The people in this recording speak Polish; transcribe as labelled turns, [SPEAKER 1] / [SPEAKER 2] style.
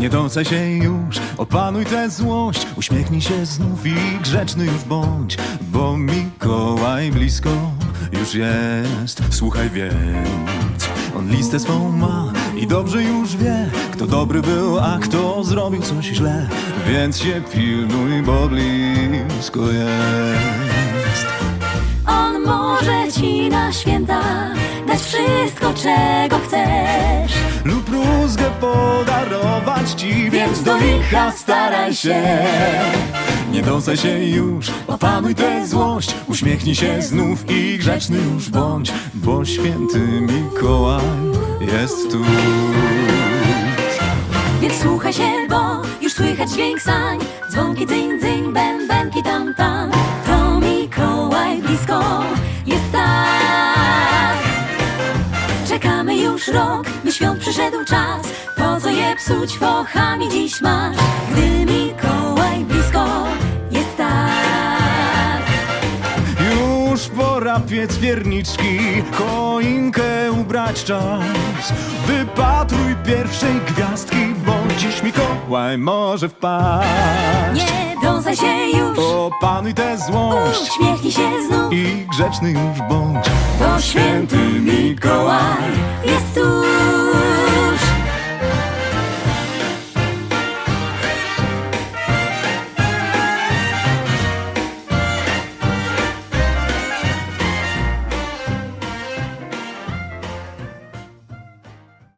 [SPEAKER 1] Nie dąsaj się już, opanuj tę złość Uśmiechnij się znów i grzeczny już bądź Bo Mikołaj blisko już jest Słuchaj więc, on listę swą ma I dobrze już wie, kto dobry był, a kto zrobił coś źle Więc się pilnuj, bo blisko jest
[SPEAKER 2] On może ci na święta dać wszystko, czego chcesz.
[SPEAKER 1] lub rózgę podarować ci, więc do licha staraj się. Nie dąsaj się już, opanuj tę złość, uśmiechnij się znów i grzeczny już bądź, bo święty Mikołaj jest tu.
[SPEAKER 2] Więc słuchaj się, bo już słychać dźwięk sań. Dzwonki, dzyń, dzyń, bębenki tam, tam. Rok, by świąt przyszedł czas. Po co je psuć fochami dziś masz, gdy Mikołaj blisko jest tak.
[SPEAKER 1] Już pora piec pierniczki, choinkę ubrać czas. Wypatruj pierwszej gwiazdki, bo dziś Mikołaj może wpaść.
[SPEAKER 2] Nie dąsaj się już,
[SPEAKER 1] Opanuj tę złość
[SPEAKER 2] uśmiechnij się znów.
[SPEAKER 1] i grzeczny już bądź.
[SPEAKER 2] Bo święty Mikołaj.